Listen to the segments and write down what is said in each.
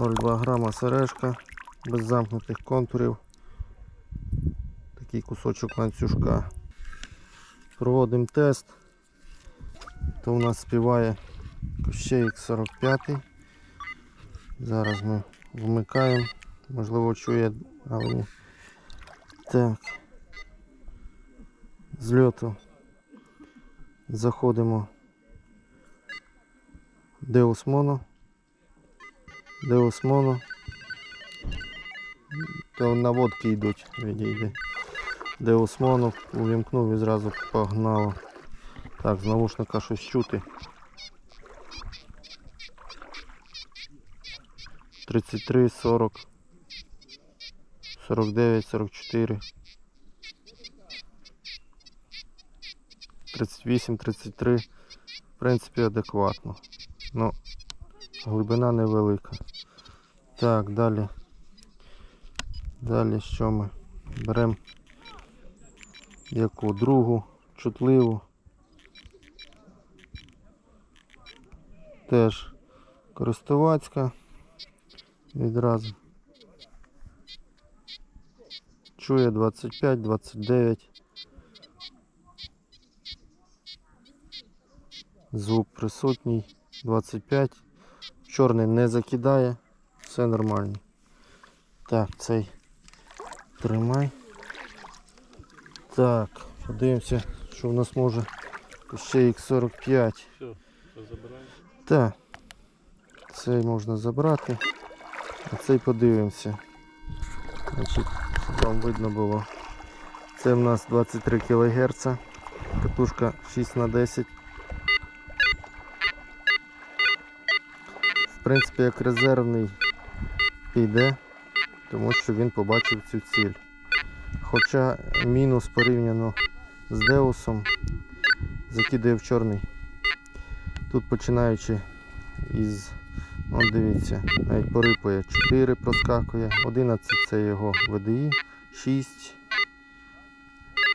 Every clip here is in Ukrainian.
0,2 грама сережка без замкнутих контурів. Такий кусочок ланцюжка. Проводимо тест. То у нас співає Кощеїк 45. Зараз ми вмикаємо. Можливо чує, але. Так. З льоту заходимо Deus Mono. Deus Mono. То наводки йдуть, відійде. Deus Mono увімкнув і зразу погнало. Так, з навушника щось чути. 33, 40, 49, 44. 38, 33. В принципі, адекватно. Ну, глибина невелика. Так, далі. Далі що ми? Беремо яку другу, чутливу. Теж користувацька. Відразу. Чує 25, 29. Звук присутній. 25. Чорний не закидає. Все нормально. Так, цей тримай. Так, подивимося, що в нас може ще X45. Все, забираємо. Так, цей можна забрати, а цей подивимося. Значить, вам видно було. Це в нас 23 кГц, катушка 6 на 10 В принципі, як резервний піде, тому що він побачив цю ціль. Хоча мінус порівняно з Деусом закидає в чорний. Тут починаючи із, от дивіться, навіть порипує 4 проскакує, 11 це його VDI, 6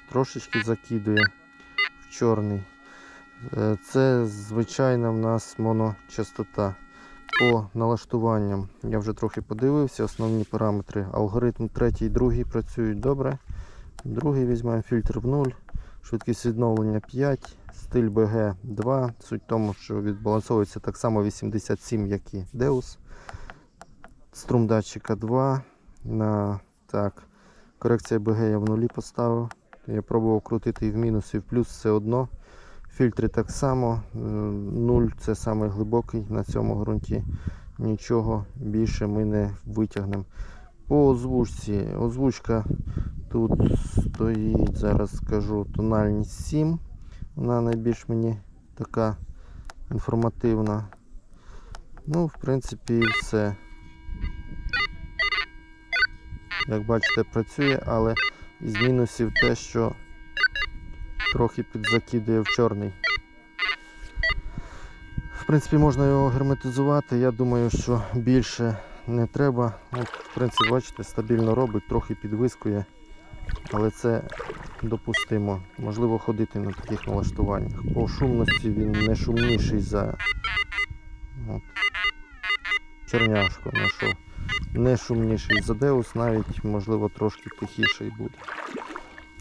трошечки закидує в чорний. Е, Це звичайна в нас моночастота. По налаштуванням я вже трохи подивився, основні параметри. Алгоритм третій і другий працюють добре. Другий візьмемо фільтр в 0, швидкість відновлення 5, стиль BG 2. Суть в тому, що відбалансовується так само 87, як і Deus. Струм датчика 2. На, так, корекція BG я в нулі поставив. Я пробував крутити і в мінус, і в плюс все одно. Фільтри так само. 0 це самий глибокий на цьому ґрунті. Нічого більше ми не витягнемо. По озвучці. Озвучка тут стоїть, зараз скажу, тональність 7. Вона найбільш мені така інформативна. Ну, в принципі, все. Як бачите, працює, але із мінусів те, що трохи підзакидує в чорний. В принципі, можна його герметизувати. Я думаю, що більше не треба. От, в принципі, бачите, стабільно робить, трохи підвискує, але це допустимо. Можливо ходити на таких налаштуваннях. По шумності він не шумніший за от, черняшку знайшов. Не шумніший за Deus, навіть можливо трошки тихіший буде.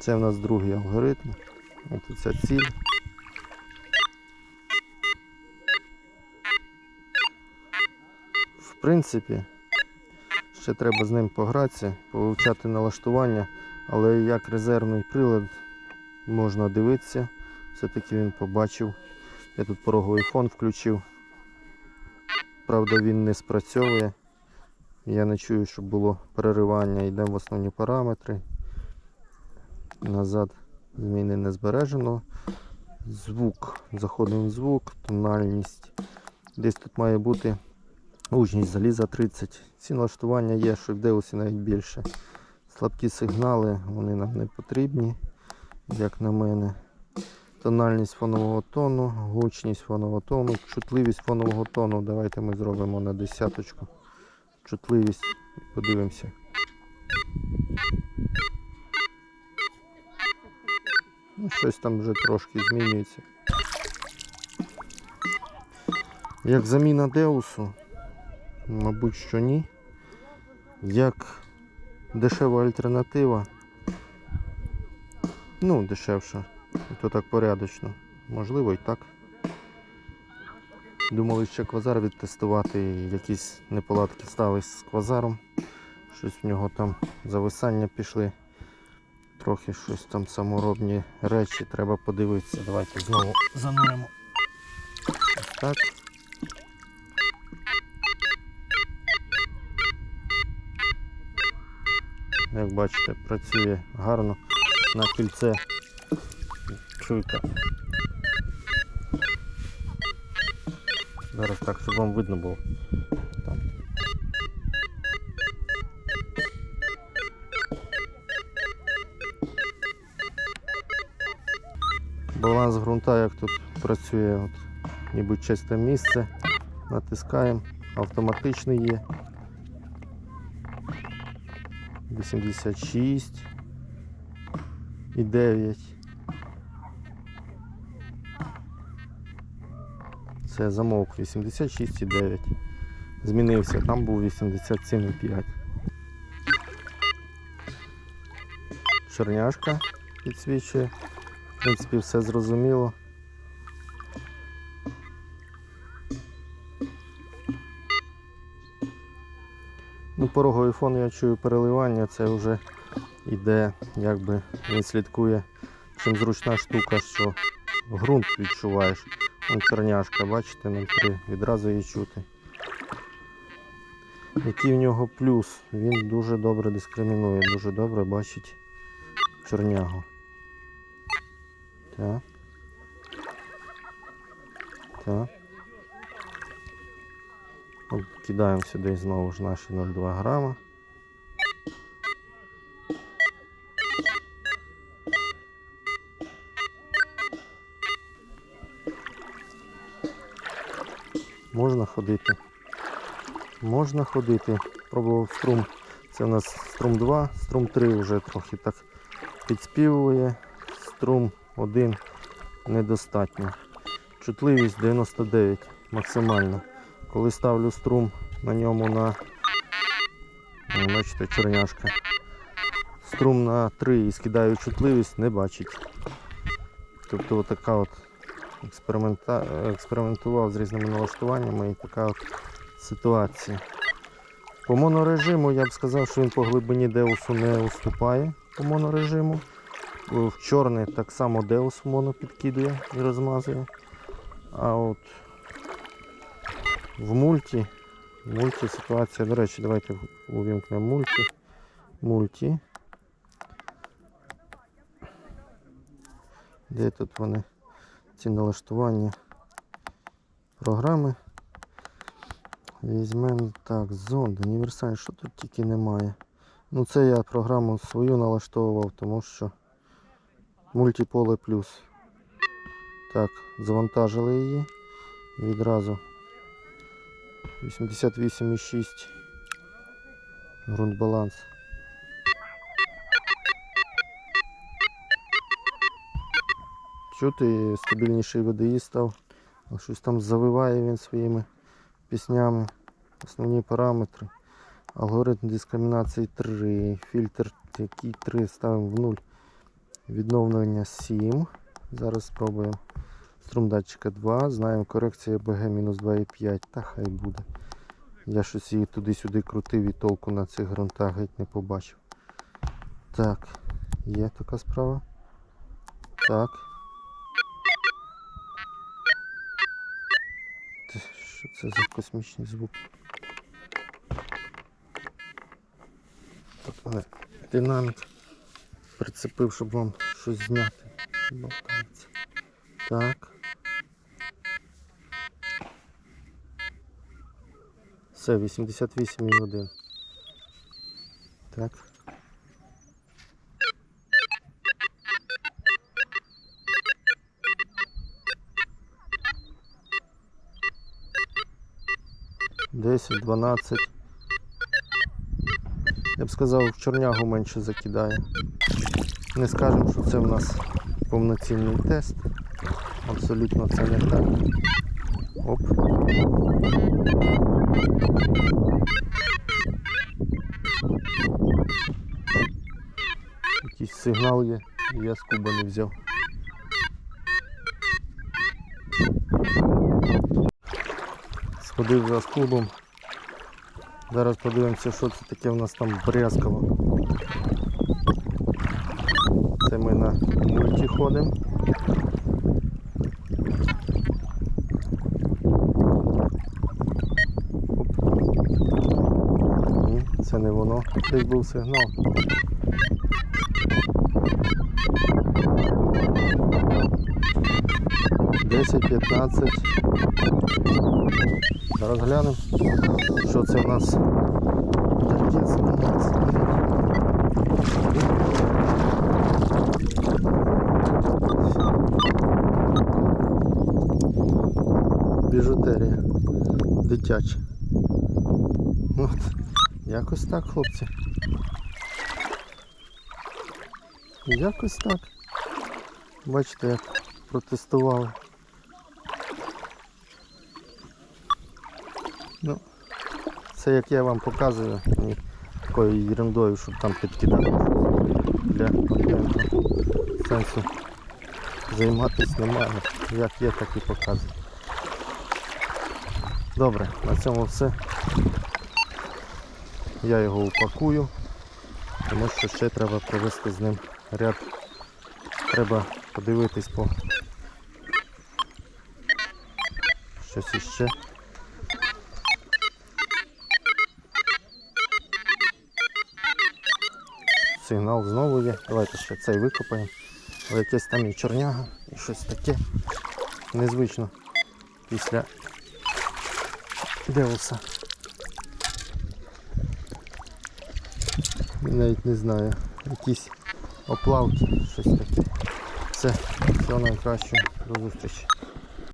Це в нас другий алгоритм. От ця ціль. В принципі, ще треба з ним погратися, повивчати налаштування, але як резервний прилад можна дивитися. Все-таки він побачив. Я тут пороговий фон включив. Правда, він не спрацьовує. Я не чую, щоб було переривання. Йдемо в основні параметри. Назад зміни не збережено. Звук. Заходимо в звук, тональність. Десь тут має бути гучність заліза 30. Ці налаштування є, що в Деусі навіть більше. Слабкі сигнали, вони нам не потрібні, як на мене. Тональність фонового тону, гучність фонового тону, чутливість фонового тону. Давайте ми зробимо на десяточку. Чутливість. Подивимося. Ну, щось там вже трошки змінюється. Як заміна Деусу, Мабуть, що ні. Як дешева альтернатива. Ну, дешевше. То так порядочно. Можливо і так. Думали ще квазар відтестувати, якісь неполадки стались з квазаром. Щось в нього там зависання пішли. Трохи щось там саморобні речі, треба подивитися. Давайте знову зануримо. Ось так. Як бачите, працює гарно на кільце чуйка. Зараз так, щоб вам видно було. Ґрунта, як тут працює, от, ніби чисте місце. Натискаємо, автоматичний є. 86 і 9. Це замовк 86,9. Змінився, там був 87,5. Чорняшка підсвічує. В принципі, все зрозуміло. Ну, пороговий фон я чую переливання, це вже йде, якби він слідкує, чим зручна штука, що ґрунт відчуваєш. Вон чорняшка, бачите, 0,3, відразу її чути. Який в нього плюс? Він дуже добре дискримінує, дуже добре бачить чорнягу. Так. Так. От Кидаємо сюди знову ж наші 0,2 грама. Можна ходити. Можна ходити. Пробував струм. Це у нас струм 2, струм 3 вже трохи так підспівує. Струм 1 недостатньо. Чутливість 99 максимально. Коли ставлю струм на ньому на бачите, чорняшка. Струм на 3 і скидаю чутливість, не бачить. Тобто така от експеримента... експериментував з різними налаштуваннями і така от ситуація. По монорежиму я б сказав, що він по глибині деусу не уступає по монорежиму. В чорний так само деус моно підкидує і розмазує. А от в мульті, мульті ситуація, до речі, давайте увімкнемо мульті. Мульті. Де тут вони? Ці налаштування програми. Візьмемо так, зонд, універсальний, що тут тільки немає. Ну це я програму свою налаштовував, тому що мультиполе плюс. Так, завантажили її. Відразу 88,6 ґрунт баланс. Чути стабільніший VDI став. А Щось там завиває він своїми піснями. Основні параметри. Алгоритм дискримінації 3. Фільтр який 3 ставимо в 0. Відновлення 7. Зараз спробуємо. Струм датчика 2. Знаємо корекція БГ мінус 2,5. Та хай буде. Я щось її туди-сюди крутив і толку на цих ґрунтах геть не побачив. Так, є така справа. Так. Що це за космічний звук? Так, мене динамік прицепив, щоб вам щось зняти. Болтається. Так. Все, 88,1. Так. Десять, дванадцять. Я б сказав, в чорнягу менше закидає. Не скажемо, що це в нас повноцінний тест. Абсолютно це не так. Оп. Якийсь сигнал є, я з куба не взяв. Сходив за клубом. Зараз подивимося, що це таке в нас там брязкало. Це ми на мульті ходимо. Це не воно. Десь був сигнал. Десять, п'ятнадцять. Зараз глянемо, що це в нас. Де це у нас? Біжутерія. Дитяча. От. Якось так, хлопці. Якось так. Бачите, як протестували. Ну, це як я вам показую, ні такою ерундою, щоб там підкидати для контенту. Сенсу займатися немає. Як є, так і показую. Добре, на цьому все. Я його упакую, тому що ще треба провести з ним ряд. Треба подивитись по щось іще. Сигнал знову є. Давайте ще цей викопаємо. Якесь там і чорняга, і щось таке незвично після Деуса. Навіть не знаю. Якісь оплавки, щось таке. Все, всього найкращого. До зустрічі.